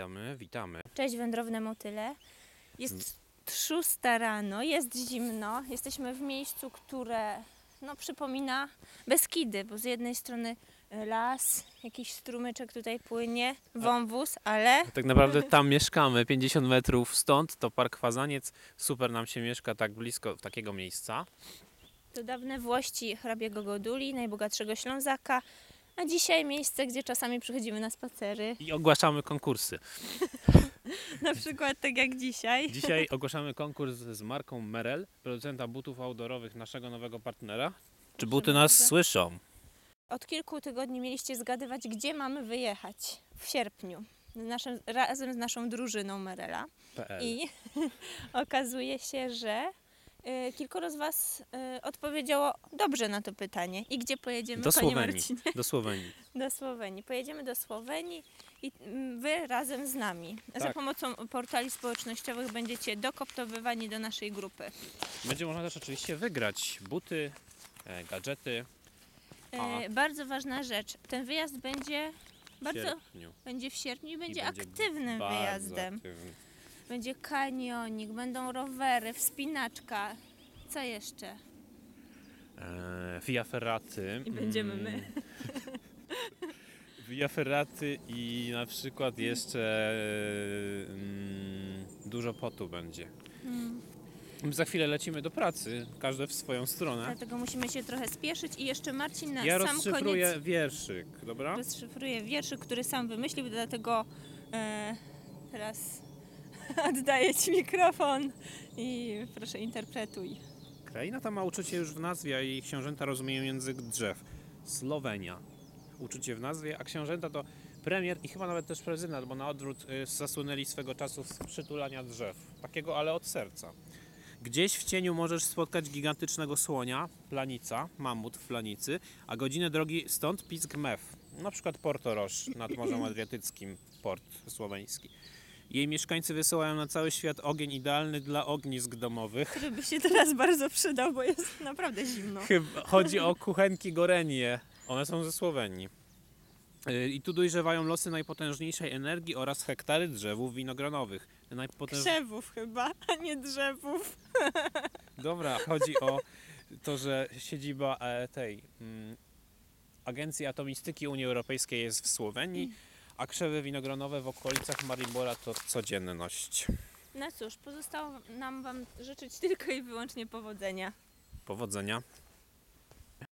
Witamy, witamy. Cześć wędrowne motyle. Jest szósta rano, jest zimno. Jesteśmy w miejscu, które no, przypomina Beskidy, bo z jednej strony e, las, jakiś strumyczek tutaj płynie, wąwóz, ale Tak naprawdę tam mieszkamy, 50 metrów stąd, to Park Fazaniec. Super nam się mieszka tak blisko takiego miejsca. to dawne włości hrabiego Goduli, najbogatszego Ślązaka. A dzisiaj miejsce, gdzie czasami przychodzimy na spacery, I ogłaszamy konkursy. na przykład tak jak dzisiaj. Dzisiaj ogłaszamy konkurs z marką Merel, producenta butów outdoorowych naszego nowego partnera. Czy buty nas słyszą? Od kilku tygodni mieliście zgadywać, gdzie mamy wyjechać w sierpniu. Naszym, razem z naszą drużyną Merela. PL. I okazuje się, że kilkoro z Was y, odpowiedziało dobrze na to pytanie. I gdzie pojedziemy, Do Panie Słowenii. Marcinie? Do Słowenii. Do Słowenii. Pojedziemy do Słowenii i mm, Wy razem z nami. Za Tak. pomocą portali społecznościowych będziecie dokoptowywani do naszej grupy. Będzie można też oczywiście wygrać buty, e, gadżety A. Bardzo ważna rzecz. Ten wyjazd będzie w bardzo sierpniu. będzie w sierpniu i I będzie, aktywnym wyjazdem. aktywny. Będzie kanionik, będą rowery, wspinaczka. Co jeszcze? E, Via Ferraty. I będziemy my. Mm. Via Ferraty i na przykład jeszcze mm, dużo potu będzie. Hmm. My za chwilę lecimy do pracy, każdy w swoją stronę. Dlatego musimy się trochę spieszyć i jeszcze Marcin na Ja sam rozszyfruję koniec wierszyk, dobra? rozszyfruje wierszy, który sam wymyślił, dlatego e, teraz oddaję Ci mikrofon i proszę interpretuj. Kraina ta ma uczucie już w nazwie, a jej książęta rozumieją język drzew. Słowenia. Uczucie w nazwie, a książęta to premier i chyba nawet też prezydent, bo na odwrót y, zasłynęli swego czasu z przytulania drzew. Takiego, ale od serca. Gdzieś w cieniu możesz spotkać gigantycznego słonia, planica, mamut w planicy, a godzinę drogi stąd pisk mew. Na przykład Porto Roż nad Morzem Adriatyckim, port słoweński. Jej mieszkańcy wysyłają na cały świat ogień idealny dla ognisk domowych. Który by się teraz bardzo przydał, bo jest naprawdę zimno. Chyba chodzi o kuchenki Gorenie. One są ze Słowenii. Yy, I tu dojrzewają losy najpotężniejszej energii oraz hektary drzewów winogronowych. Najpotęż... Krzewów chyba, a nie drzewów. Dobra, chodzi o to, że siedziba e, tej mm, Agencji Atomistyki Unii Europejskiej jest w Słowenii, a krzewy winogronowe w okolicach Maribora to codzienność. No cóż, pozostało nam Wam życzyć tylko i wyłącznie powodzenia. Powodzenia.